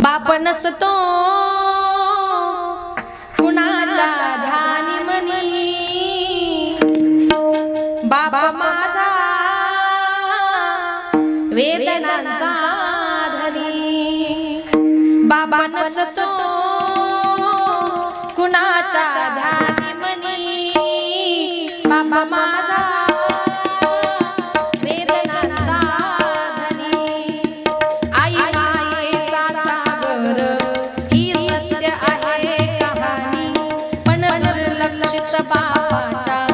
बाप नसतो कुणाच्या ध्यानी मनी. बाबा माझा वेदनांचा धनी. बाबा नसतो कुणाच्या ध्यानी मनी. बाबा माझा बाबाच्या